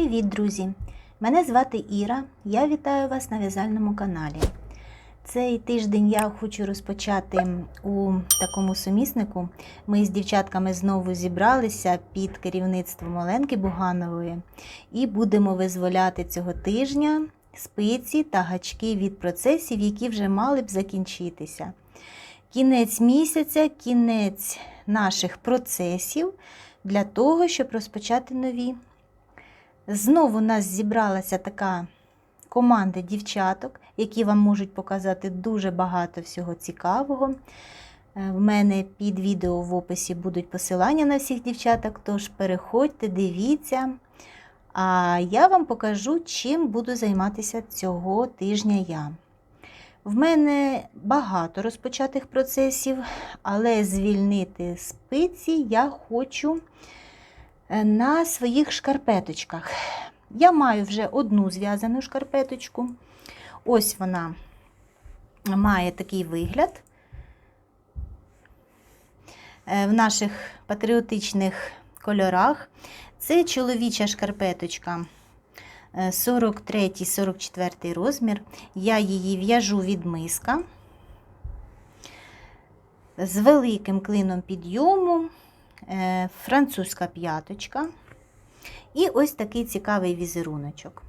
Привіт, друзі! Мене звати Іра. Я вітаю вас на в'язальному каналі. Цей тиждень я хочу розпочати у такому суміснику. Ми з дівчатками знову зібралися під керівництвом Оленки Буганової і будемо визволяти цього тижня спиці та гачки від процесів, які вже мали б закінчитися. Кінець місяця, кінець наших процесів для того, щоб розпочати нові. Знову у нас зібралася така команда дівчаток, які вам можуть показати дуже багато всього цікавого. Е, В мене під відео в описі будуть посилання на всіх дівчаток, тож переходьте, дивіться. А я вам покажу, чим буду займатися цього тижня я. В мене багато розпочатих процесів, але звільнити спиці я хочу на своїх шкарпеточках. Я маю вже одну зв'язану шкарпеточку. Ось вона має такий вигляд. Е, В наших патріотичних кольорах. Це чоловіча шкарпеточка 43-44 розмір. Я її в'яжу від миска з великим клином підйому, е, французька п'яточка. І ось такий цікавий візеруночок.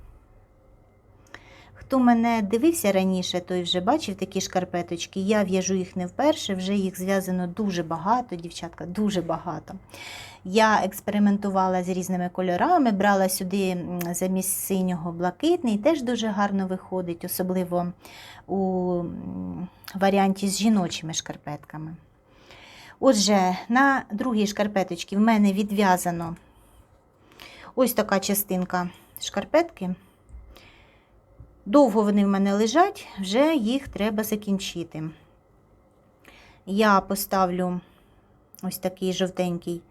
Хто мене дивився раніше, той вже бачив такі шкарпеточки. Я в'яжу їх не вперше, вже їх зв'язано дуже багато, дівчатка, дуже багато. Я експериментувала з різними кольорами, брала сюди замість синього блакитний, теж дуже гарно виходить, особливо у варіанті з жіночими шкарпетками. Отже, на другій шкарпеточці в мене відв'язано ось така частинка шкарпетки. Довго вони в мене лежать, вже їх треба закінчити. Я поставлю ось такий жовтенький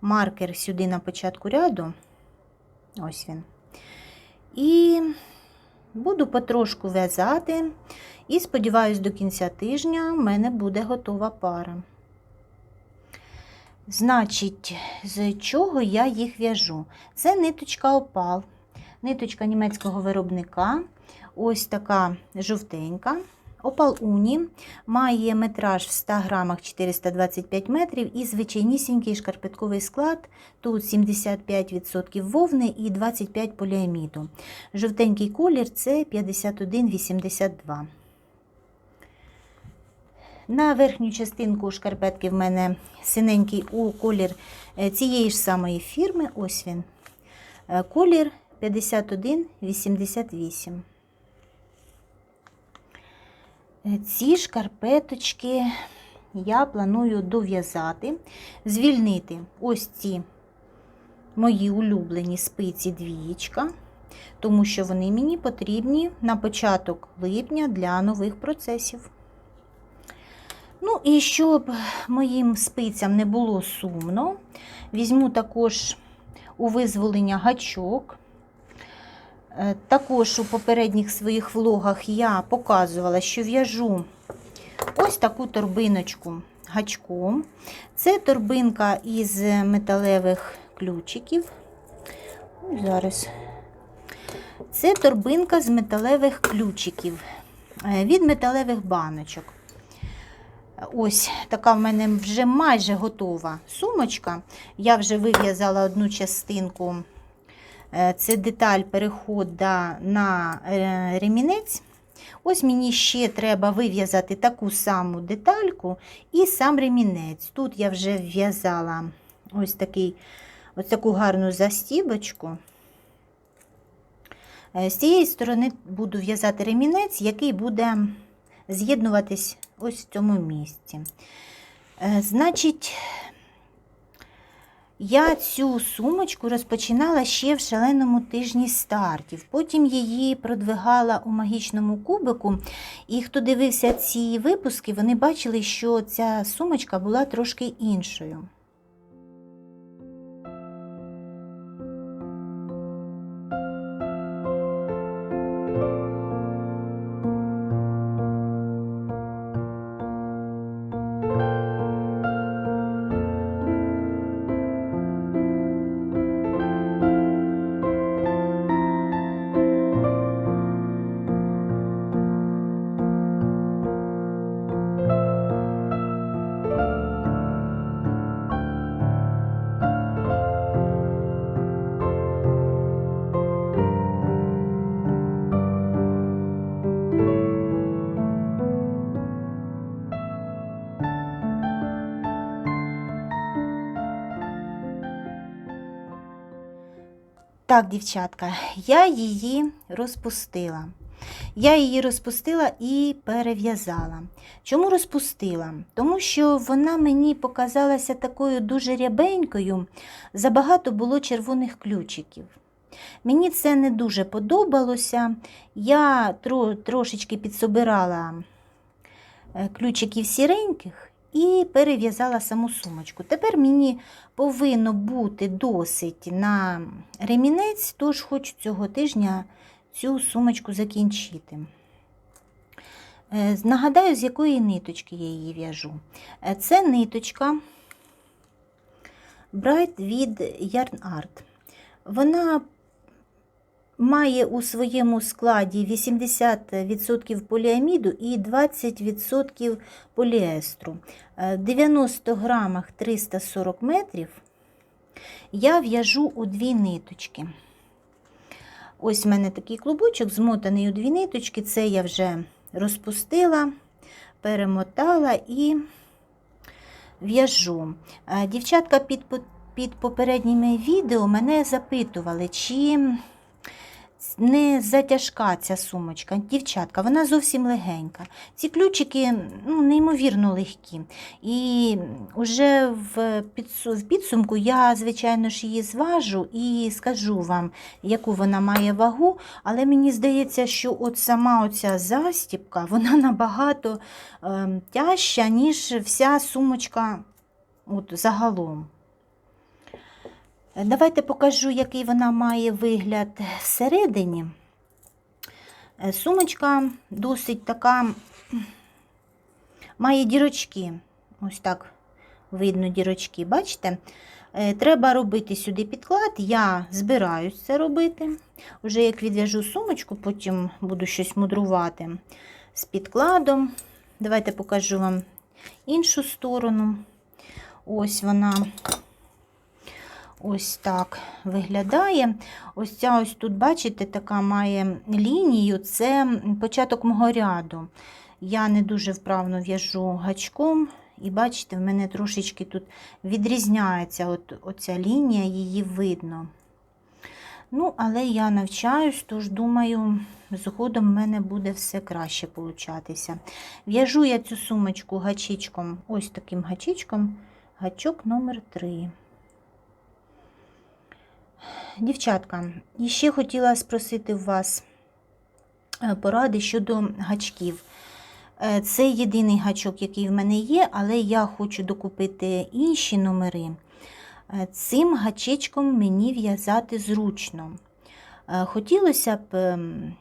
маркер сюди на початку ряду. Ось він. І буду потрошку в'язати. І сподіваюсь, до кінця тижня в мене буде готова пара. Значить, з чого я їх в'яжу? Це ниточка опал, ниточка німецького виробника. Ось така жовтенька. Опал Уні має метраж в 100 грамах 425 метрів і звичайнісінький шкарпетковий склад. Тут 75% вовни і 25 поліаміду. Жовтенький колір це 51,82. На верхню частинку шкарпетки в мене синенький у колір цієї ж самої фірми. Ось він. Колір 51,88. Ці шкарпеточки я планую дов'язати, звільнити ось ці мої улюблені спиці двієчка, тому що вони мені потрібні на початок липня для нових процесів. Ну, і щоб моїм спицям не було сумно, візьму також у визволення гачок. Також у попередніх своїх влогах я показувала, що в'яжу ось таку торбиночку гачком. Це торбинка із металевих ключиків. Зараз. Це торбинка з металевих ключиків від металевих баночок. Ось така в мене вже майже готова сумочка. Я вже вив'язала одну частинку. Це деталь переходу на ремінець. Ось мені ще треба вив'язати таку саму детальку і сам ремінець. Тут я вже в'язала ось такий, ось таку гарну застібочку. З цієї сторони буду в'язати ремінець, який буде з'єднуватись ось в цьому місці. Значить, я цю сумочку розпочинала ще в шаленому тижні стартів. Потім її продвигала у магічному кубику. І хто дивився ці випуски, вони бачили, що ця сумочка була трошки іншою. Так, дівчатка, я її розпустила. Я її розпустила і перев'язала. Чому розпустила? Тому що вона мені показалася такою дуже рябенькою, забагато було червоних ключиків. Мені це не дуже подобалося. Я трошечки підсобирала е, ключиків сіреньких і перев'язала саму сумочку. Тепер мені повинно бути досить на ремінець, тож хочу цього тижня цю сумочку закінчити. Е, Нагадаю, з якої ниточки я її в'яжу. Е, Це ниточка Bright від Yarn Art. Вона має у своєму складі 80% поліаміду і 20% поліестру. Е, В 90 грамах 340 метрів я в'яжу у дві ниточки. Ось в мене такий клубочок, змотаний у дві ниточки. Це я вже розпустила, перемотала і в'яжу. Е, Дівчатка під, під попередніми відео мене запитували, чи не затяжка ця сумочка. Дівчатка, вона зовсім легенька. Ці ключики ну, неймовірно легкі. І вже в, підсу- в підсумку я, звичайно ж, її зважу і скажу вам, яку вона має вагу, але мені здається, що от сама оця застіпка, вона набагато е, тяжча, ніж вся сумочка от, загалом. Давайте покажу, який вона має вигляд всередині. Е, Сумочка досить така, має дірочки. Ось так видно дірочки, бачите? Е, Треба робити сюди підклад. Я збираюсь це робити. Уже як відв'яжу сумочку, потім буду щось мудрувати з підкладом. Давайте покажу вам іншу сторону. Ось вона. Ось так виглядає. Ось ця ось тут, бачите, така має лінію, це початок мого ряду. Я не дуже вправно в'яжу гачком, і бачите, в мене трошечки тут відрізняється от, оця лінія, її видно. Ну, але я навчаюсь, тож думаю, згодом в мене буде все краще получатися. В'яжу я цю сумочку гачичком, ось таким гачичком, гачок номер 3. Дівчатка, і ще хотіла спросити вас е, поради щодо гачків. Е, Це єдиний гачок, який в мене є, але я хочу докупити інші номери. Е, Цим гачечком мені в'язати зручно. Хотілося б ем,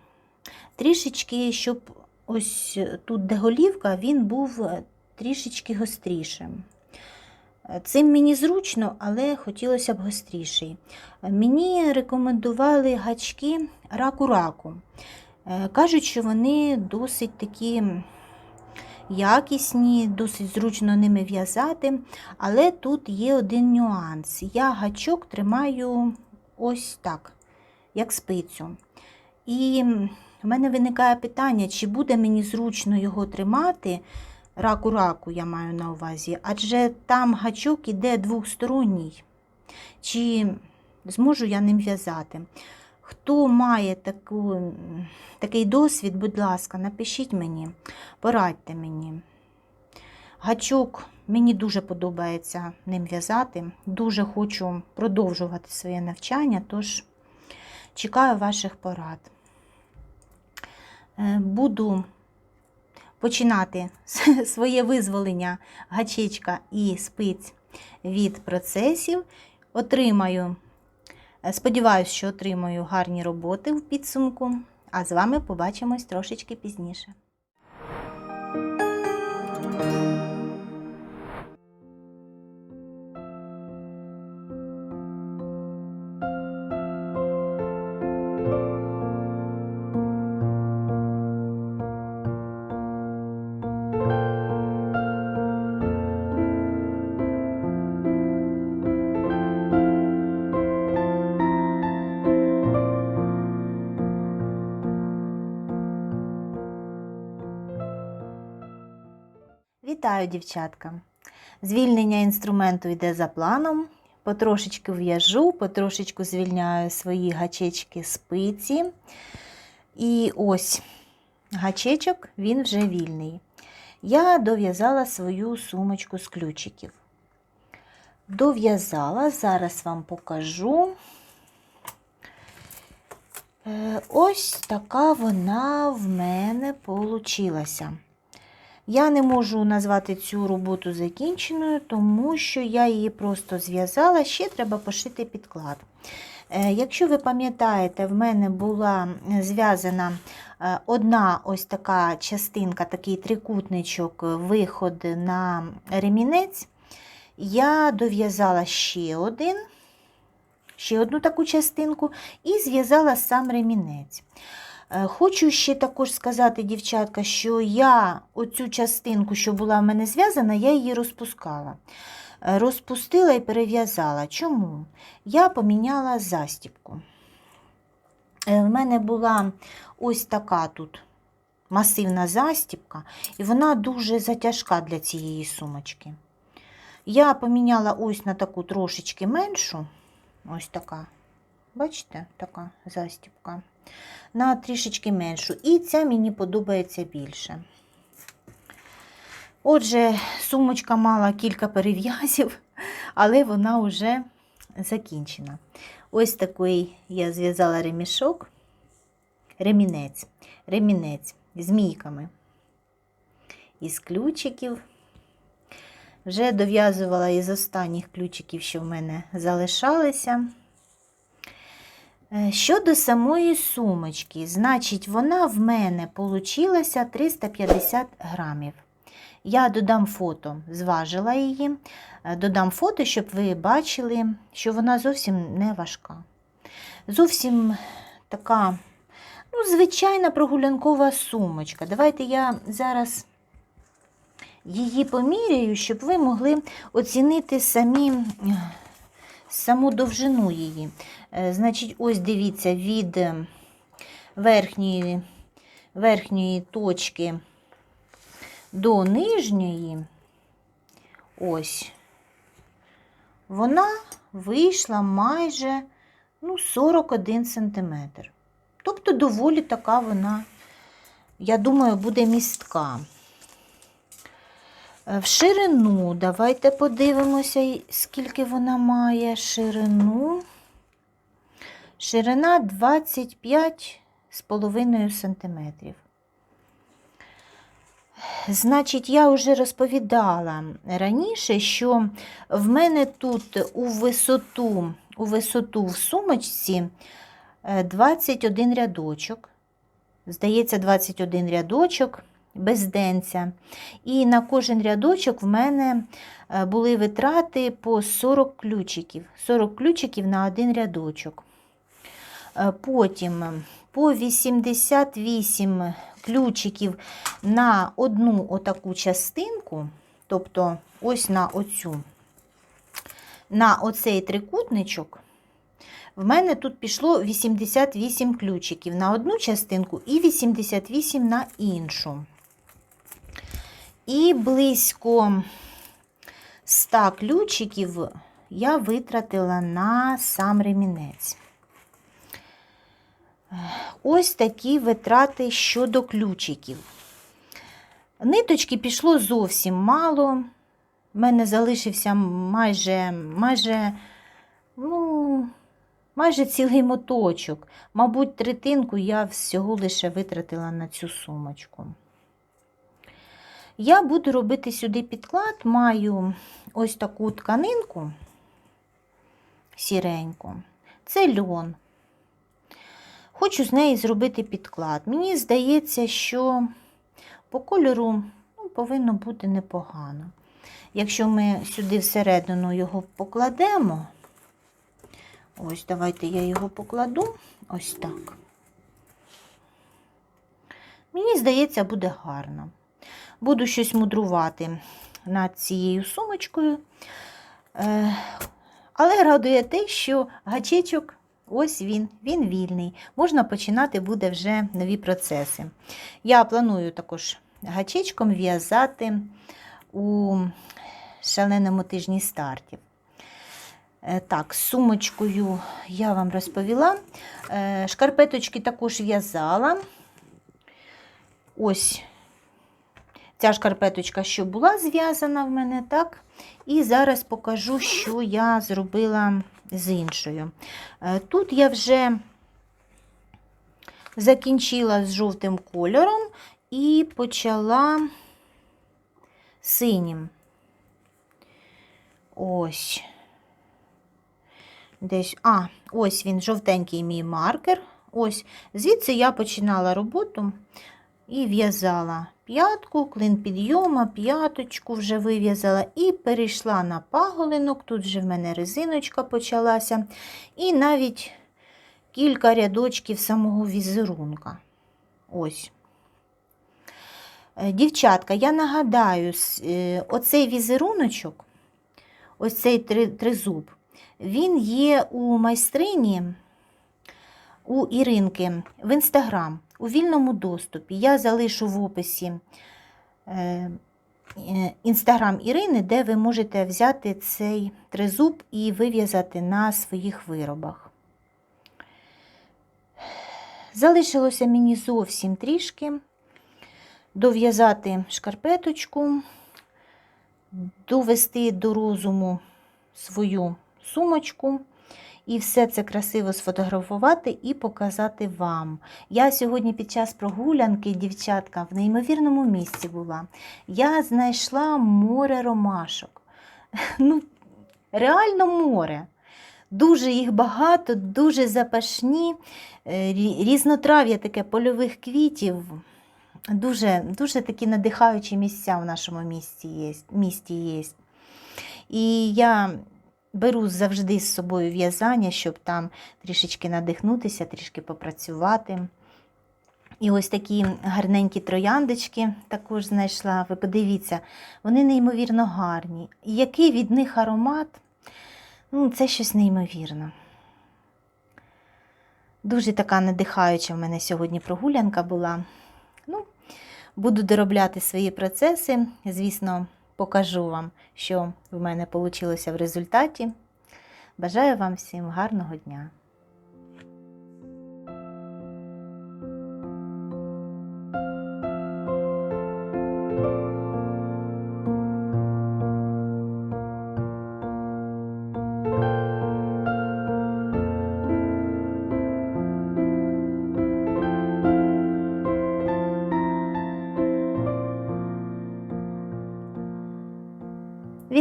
трішечки, щоб ось тут, де голівка, він був трішечки гострішим. Цим мені зручно, але хотілося б гостріший. Мені рекомендували гачки раку-раку. Е, Кажуть, що вони досить такі якісні, досить зручно ними в'язати, але тут є один нюанс. Я гачок тримаю ось так, як спицю. І в мене виникає питання, чи буде мені зручно його тримати, раку-раку я маю на увазі, адже там гачок іде двохсторонній. Чи зможу я ним в'язати? Хто має таку, такий досвід, будь ласка, напишіть мені, порадьте мені. Гачок мені дуже подобається ним в'язати. Дуже хочу продовжувати своє навчання, тож чекаю ваших порад. Е, Буду починати своє визволення гачечка і спиць від процесів. Отримаю, е, сподіваюся, що отримаю гарні роботи в підсумку, а з вами побачимось трошечки пізніше. Вітаю, дівчатка! Звільнення інструменту йде за планом. потрошечку в'яжу, потрошечку звільняю свої гачечки спиці. І ось гачечок, він вже вільний. Я дов'язала свою сумочку з ключиків. Дов'язала, зараз вам покажу. Е, Ось така вона в мене получилася. Я не можу назвати цю роботу закінченою, тому що я її просто зв'язала, ще треба пошити підклад. Е, Якщо ви пам'ятаєте, в мене була зв'язана е, одна ось така частинка, такий трикутничок, виход на ремінець, я дов'язала ще один, ще одну таку частинку і зв'язала сам ремінець. Е, Хочу ще також сказати, дівчатка, що я оцю частинку, що була в мене зв'язана, я її розпускала. Е, Розпустила і перев'язала. Чому? Я поміняла застібку. Е, В мене була ось така тут масивна застібка, і вона дуже затяжка для цієї сумочки. Я поміняла ось на таку трошечки меншу, ось така, бачите, така застібка, на трішечки меншу. І ця мені подобається більше. Отже, сумочка мала кілька перев'язів, але вона вже закінчена. Ось такий я зв'язала ремішок, ремінець, ремінець мійками із ключиків. Вже дов'язувала із останніх ключиків, що в мене залишалися. Е, Щодо самої сумочки, значить, вона в мене получилася 350 грамів. Я додам фото, зважила її, е, додам фото, щоб ви бачили, що вона зовсім не важка. Зовсім така, ну, звичайна прогулянкова сумочка. Давайте я зараз її поміряю, щоб ви могли оцінити самі, е, саму довжину її. Е, Значить, ось дивіться, від е, верхньої, верхньої точки до нижньої, ось, вона вийшла майже ну, 41 см. Тобто доволі така вона, я думаю, буде містка. Е, В ширину, давайте подивимося, скільки вона має ширину. Ширина 25,5 см. Значить, я вже розповідала раніше, що в мене тут у висоту, у висоту в сумочці е, 21 рядочок. Здається, 21 рядочок без денця. І на кожен рядочок в мене е, були витрати по 40 ключиків. 40 ключиків на один рядочок. Е, Потім е, по 88 ключиків на одну отаку частинку, тобто ось на оцю, на оцей трикутничок, в мене тут пішло 88 ключиків на одну частинку і 88 на іншу. І близько 100 ключиків я витратила на сам ремінець. Ось такі витрати щодо ключиків. Ниточки пішло зовсім мало. У мене залишився майже, майже, ну, майже цілий моточок. Мабуть, третинку я всього лише витратила на цю сумочку. Я буду робити сюди підклад, маю ось таку тканинку сіреньку. Це льон. Хочу з неї зробити підклад. Мені здається, що по кольору ну, повинно бути непогано. Якщо ми сюди всередину його покладемо, ось давайте я його покладу ось так. Мені здається, буде гарно. Буду щось мудрувати над цією сумочкою. Е, Але радує те, що гачечок ось він, він вільний. Можна починати буде вже нові процеси. Я планую також гачечком в'язати у шаленому тижні стартів. Е, Так, сумочкою я вам розповіла. Е, Шкарпеточки також в'язала. Ось ця шкарпеточка, що була зв'язана в мене, так? І зараз покажу, що я зробила з іншою. Е, Тут я вже закінчила з жовтим кольором і почала синім. Ось. Десь, а, ось він, жовтенький мій маркер. Ось, звідси я починала роботу і в'язала п'ятку, клин підйома, п'яточку вже вив'язала і перейшла на паголинок. Тут вже в мене резиночка почалася. І навіть кілька рядочків самого візерунка. Ось. Е, Дівчатка, я нагадаю, е, оцей візеруночок, ось цей тризуб, він є у майстрині у Іринки в інстаграм у вільному доступі. Я залишу в описі е, е, інстаграм Ірини, де ви можете взяти цей тризуб і вив'язати на своїх виробах. Залишилося мені зовсім трішки дов'язати шкарпеточку, довести до розуму свою сумочку і все це красиво сфотографувати і показати вам. Я сьогодні під час прогулянки, дівчатка, в неймовірному місці була. Я знайшла море ромашок. Ну, реально море. Дуже їх багато, дуже запашні, е, різнотрав'я таке польових квітів. Дуже, дуже такі надихаючі місця в нашому місті є. Місті є. І я беру завжди з собою в'язання, щоб там трішечки надихнутися, трішки попрацювати. І ось такі гарненькі трояндочки також знайшла. Ви подивіться, вони неймовірно гарні. І який від них аромат? Ну, це щось неймовірне. Дуже така надихаюча в мене сьогодні прогулянка була. Ну, буду доробляти свої процеси. Звісно, покажу вам, що в мене вийшло в результаті. Бажаю вам всім гарного дня!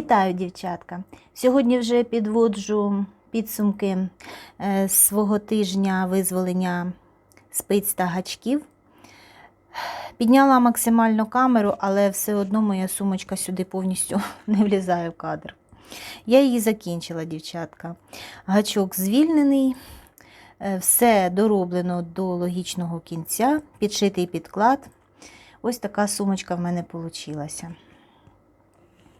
Вітаю, дівчатка! Сьогодні вже підводжу підсумки е, свого тижня визволення спиць та гачків. Підняла максимально камеру, але все одно моя сумочка сюди повністю не влізає в кадр. Я її закінчила, дівчатка. Гачок звільнений, е, все дороблено до логічного кінця, підшитий підклад. Ось така сумочка в мене вийшла.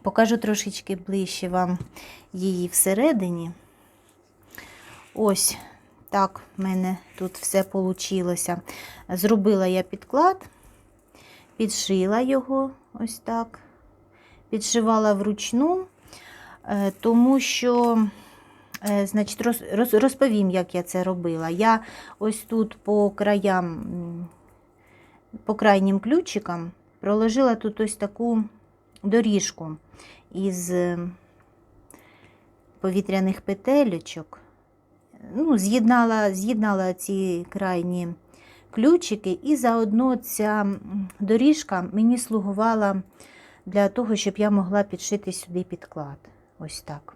Покажу трошечки ближче вам її всередині. Ось так в мене тут все вийшло. Зробила я підклад, підшила його ось так, підшивала вручну, е, тому що, е, значить, роз- роз- розповім, як я це робила. Я ось тут по краям, по крайнім ключикам проложила тут ось таку доріжку із е, повітряних петелечок. Ну, з'єднала, з'єднала ці крайні ключики, і заодно ця доріжка мені слугувала для того, щоб я могла підшити сюди підклад. Ось так.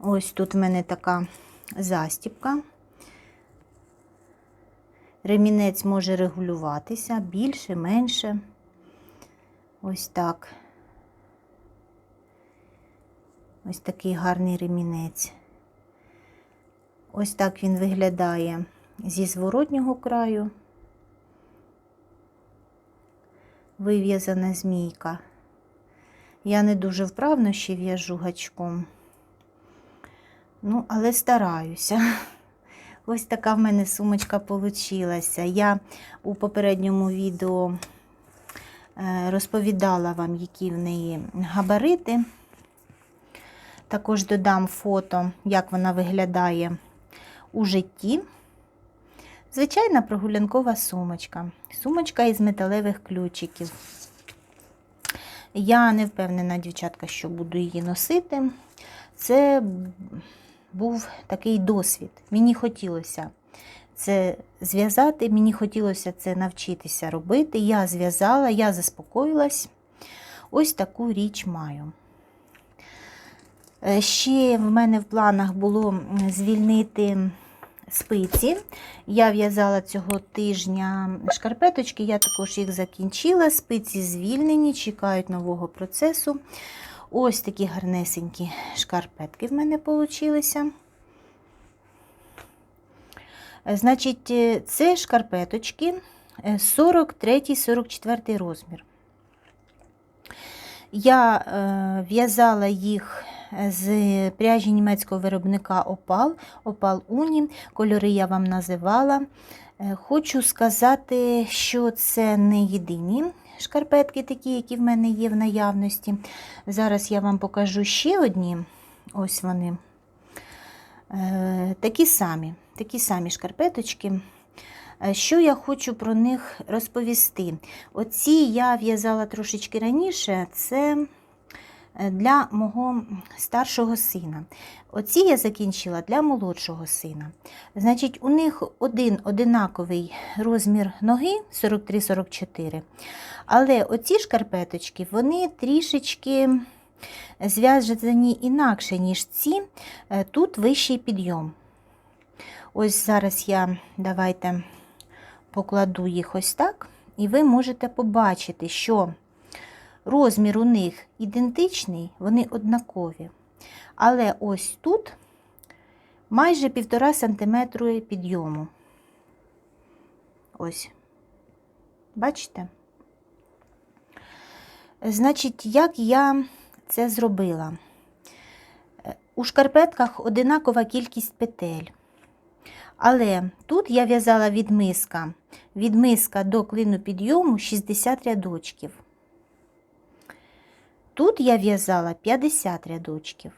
Ось тут в мене така застіпка. Ремінець може регулюватися більше, менше. Ось так. Ось такий гарний ремінець. Ось так він виглядає зі зворотнього краю. Вив'язана змійка. Я не дуже вправно ще в'яжу гачком. Ну, але стараюся. Ось така в мене сумочка получилася. Я у попередньому відео розповідала вам, які в неї габарити. Також додам фото, як вона виглядає у житті. Звичайна прогулянкова сумочка. Сумочка із металевих ключиків. Я не впевнена, дівчатка, що буду її носити. Це був такий досвід. Мені хотілося це зв'язати, мені хотілося це навчитися робити. Я зв'язала, я заспокоїлась. Ось таку річ маю. Е, Ще в мене в планах було звільнити спиці. Я в'язала цього тижня шкарпеточки, я також їх закінчила. Спиці звільнені, чекають нового процесу. Ось такі гарнесенькі шкарпетки в мене вийшли. Значить, е, це шкарпеточки 43-44 розмір. Я е, в'язала їх з пряжі німецького виробника Opal, Opal Uni. Кольори я вам називала. Е, Хочу сказати, що це не єдині шкарпетки, такі, які в мене є в наявності. Зараз я вам покажу ще одні. Ось вони. Е, Такі самі, такі самі шкарпеточки. Е, Що я хочу про них розповісти? Оці я в'язала трошечки раніше, це е, для мого старшого сина. Оці я закінчила для молодшого сина. Значить, у них один одинаковий розмір ноги 43-44. Але оці шкарпеточки, вони трішечки зв'язані інакше, ніж ці. Е, Тут вищий підйом. Ось зараз я давайте покладу їх ось так, і ви можете побачити, що розмір у них ідентичний, вони однакові. Але ось тут майже 1,5 см підйому. Ось. Бачите? Значить, як я це зробила? У шкарпетках одинакова кількість петель. Але тут я в'язала від миска, від миска до клину підйому 60 рядочків. Тут я в'язала 50 рядочків.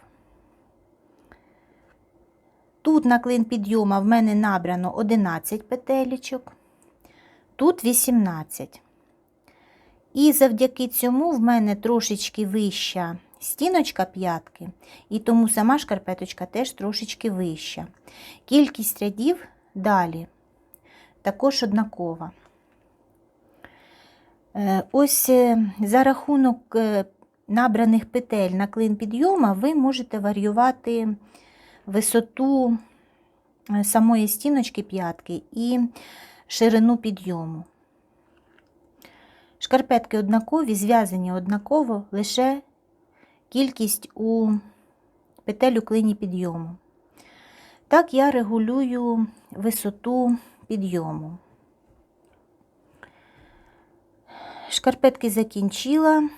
Тут на клин підйома в мене набрано 11 петелечок, тут 18. І завдяки цьому в мене трошечки вища стіночка п'ятки, і тому сама шкарпеточка теж трошечки вища. Кількість рядів далі також однакова. Е, Ось е, за рахунок е, набраних петель на клин підйома ви можете варіювати висоту самої стіночки п'ятки і ширину підйому. Шкарпетки однакові, зв'язані однаково, лише кількість у петель у клині підйому. Так я регулюю висоту підйому. Шкарпетки закінчила,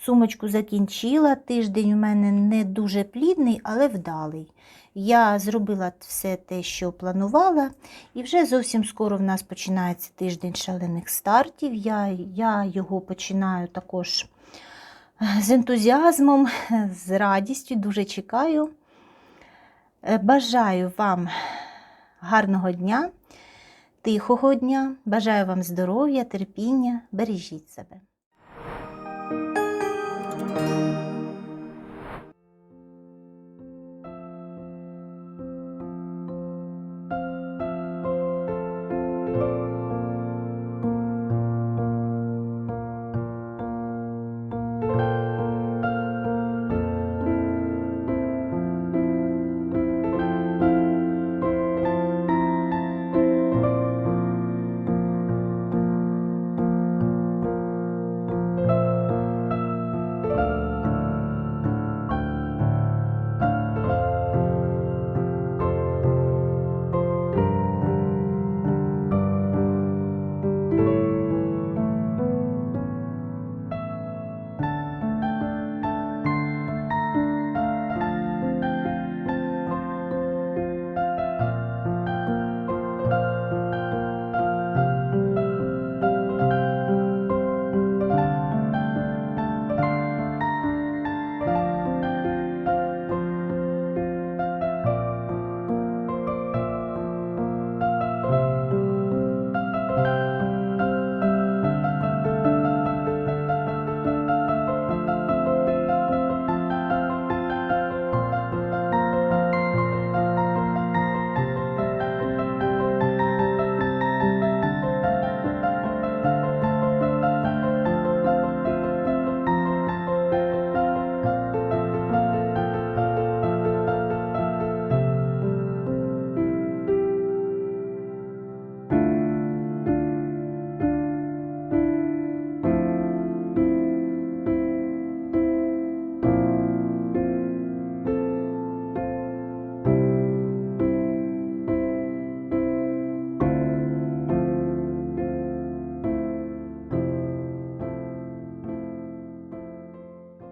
сумочку закінчила. Тиждень у мене не дуже плідний, але вдалий. Я зробила все те, що планувала, і вже зовсім скоро в нас починається тиждень шалених стартів. Я, я його починаю також з ентузіазмом, з радістю, дуже чекаю. Е, Бажаю вам гарного дня, тихого дня, бажаю вам здоров'я, терпіння, бережіть себе.